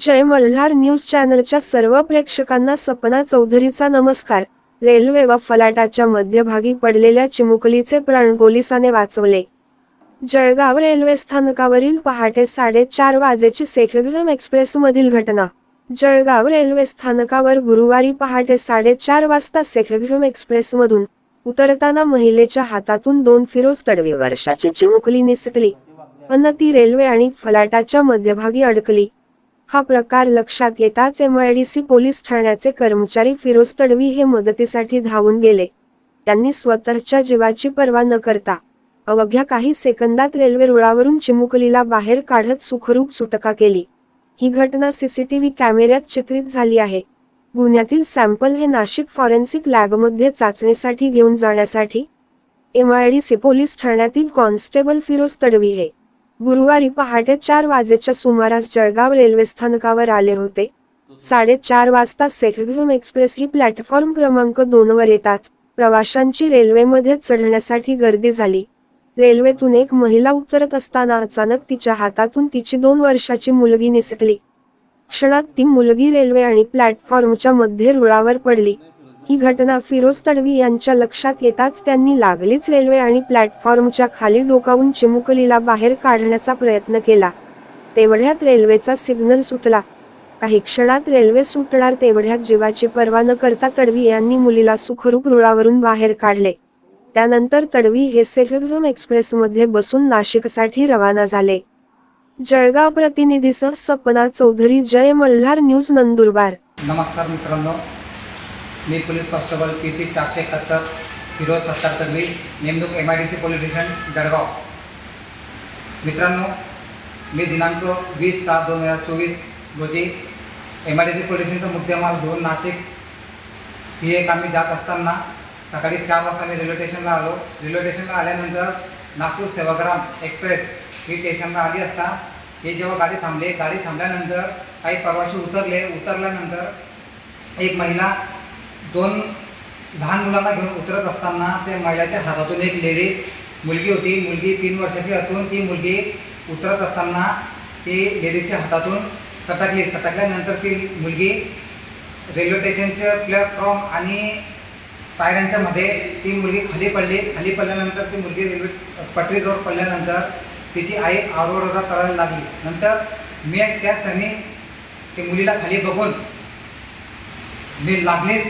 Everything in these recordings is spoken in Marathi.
जय मल्हार न्यूज चॅनलच्या सर्व प्रेक्षकांना सपना चौधरीचा नमस्कार. रेल्वे व फलाटाच्या मध्यभागी पडलेल्या चिमुकलीचे प्राण पोलिसाने वाचवले. जळगाव रेल्वे स्थानकावरील पहाटे साडेचार वाजेची सेखग्राम एक्सप्रेस मधील घटना. जळगाव रेल्वे स्थानकावर गुरुवारी पहाटे साडेचार वाजता सेखग्राम एक्सप्रेस मधून उतरताना महिलेच्या हातातून दोन फिरोज तडवी वर्षाची चिमुकली निसटली. पण ती रेल्वे आणि फलाटाच्या मध्यभागी अडकली. हा प्रकार लक्षात येताच एमआयडीसी पोलीस ठाण्याचे कर्मचारी फिरोज तडवी हे मदतीसाठी धावून गेले. त्यांनी स्वतःच्या जीवाची पर्वा न करता अवघ्या काही सेकंदात रेल्वे रुळावरून चिमुकलीला बाहेर काढत सुखरूप सुटका केली. ही घटना सीसीटीव्ही कॅमेऱ्यात चित्रित झाली आहे. गुन्ह्यातील सॅम्पल हे नाशिक फॉरेन्सिक लॅबमध्ये चाचणीसाठी घेऊन जाण्यासाठी एमआयडीसी पोलीस ठाण्यातील कॉन्स्टेबल फिरोज तडवी हे गुरुवारी पहाटे चार वाजेच्या सुमारास जळगाव रेल्वे स्थानकावर आले होते. साडेचार वाजता सेखग्राम एक्सप्रेस ही प्लॅटफॉर्म क्रमांक दोनवर येताच प्रवाशांची रेल्वेमध्ये चढण्यासाठी गर्दी झाली. रेल्वेतून एक महिला उतरत असताना अचानक तिच्या हातातून तिची दोन वर्षाची मुलगी निसटली. क्षणात ती मुलगी रेल्वे आणि प्लॅटफॉर्मच्या मध्ये रुळावर पडली. ही घटना फिरोज तडवी यांच्या लक्षात येताच त्यांनी लागलीच रेल्वे आणि प्लॅटफॉर्मच्या खाली डोकावून चिमुकलीला बाहेर काढण्याचा प्रयत्न केला. तेवढ्यात रेल्वेचा सिग्नल सुटला. काही क्षणात रेल्वे सुटणार तेवढ्यात जीवाची पर्वा न करता तडवी यांनी मुलीला सुखरूप रुळावरून बाहेर काढले. त्यानंतर तडवी हे सेखग्राम एक्सप्रेसमध्ये बसून नाशिकसाठी रवाना झाले. जळगाव प्रतिनिधीसह सपना चौधरी जय मल्हार न्यूज नंदुरबार. नमस्कार मित्रांनो. मी पोलीस कॉन्स्टेबल पी सी चारशे एकाहत्तर फिरोज सत्तर तडवी नेमणूक M I D C police station Jalgaon. मित्रांनो मी दिनांक वीस सात दोन हजार चोवीस रोजी M I D C police स्टेशनचा मुद्देमाल घेऊन नाशिक सी ए कामी जात असताना सकाळी चार वाजता मी रेल्वे स्टेशनला आलो. रेल्वे स्टेशनला आल्यानंतर नागपूर सेवाग्राम एक्सप्रेस ही स्टेशनला आली असता हे जेव्हा गाडी थांबली गाडी थांबल्यानंतर काही परवाशी उतरले. उतरल्यानंतर एक महिला दोन लहान मुलांना घेऊन उतरत असताना त्या महिलाच्या हातातून एक लेडीज मुलगी होती. मुलगी तीन वर्षाची असून ती मुलगी उतरत असताना ती लेडीजच्या हातातून सटकली. सटकल्यानंतर ती मुलगी रेल्वे स्टेशनच्या प्लॅटफॉर्म आणि पायऱ्यांच्या मध्ये ती मुलगी खाली पडली. खाली पडल्यानंतर ती मुलगी रेल्वे पटरीजवळ पडल्यानंतर तिची आई आरोडोरा करायला लागली. नंतर मी त्या सणी ते मुलीला खाली बघून मी लागलीच.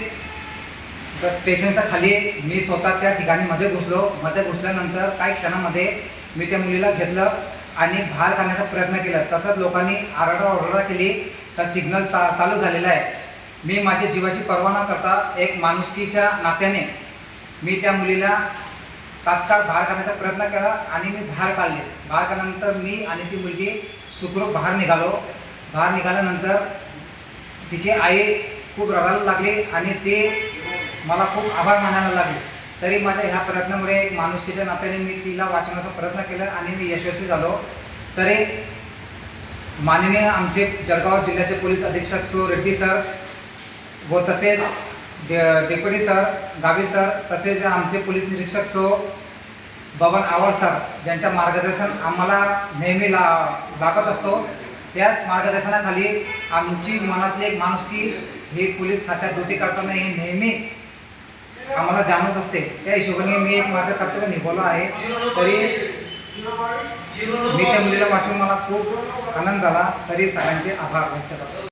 तर स्टेशनच्या खाली मी स्वतः त्या ठिकाणी मध्ये घुसलो. मध्ये घुसल्यानंतर काही क्षणामध्ये मी त्या मुलीला घेतलं आणि बाहेर काढण्याचा प्रयत्न केला. तसंच लोकांनी आरडाओरडा केली. तर सिग्नल चा चालू झालेला आहे. मी माझ्या जीवाची पर्वा न करता एक माणुसकीच्या नात्याने मी त्या मुलीला तात्काळ बाहेर काढण्याचा प्रयत्न केला आणि मी बाहेर काढले. बाहेर काढल्यानंतर मी आणि ती मुलगी सुखरूप बाहेर निघालो. बाहेर निघाल्यानंतर तिची आई खूप रडायला लागली आणि ती मला खूप आभार मानायला लागले. तरी माझ्या ह्या प्रयत्नामुळे एक माणुसकीच्या नात्याने मी तिला वाचवण्याचा प्रयत्न केला आणि मी यशस्वी झालो. तरी माननीय आमचे जळगाव जिल्ह्याचे पोलीस अधीक्षक सो. रेड्डी सर व तसेच डे डेप्युटी सर गावी सर तसेच आमचे पोलीस निरीक्षक सो. बबन आवाल सर यांच्या मार्गदर्शन आम्हाला नेहमी ला लागत असतो. त्याच मार्गदर्शनाखाली आमची मनातली एक माणुसकी ही पोलीस खात्यात ड्युटी करताना हे नेहमी आम्हाला जाणवत असते. त्या हिशोबाने मी एक माझं कर्तव्य निभावलं आहे. तरी मी त्या मुलीला वाचून मला खूप आनंद झाला. तरी सगळ्यांचे आभार व्यक्त करतो.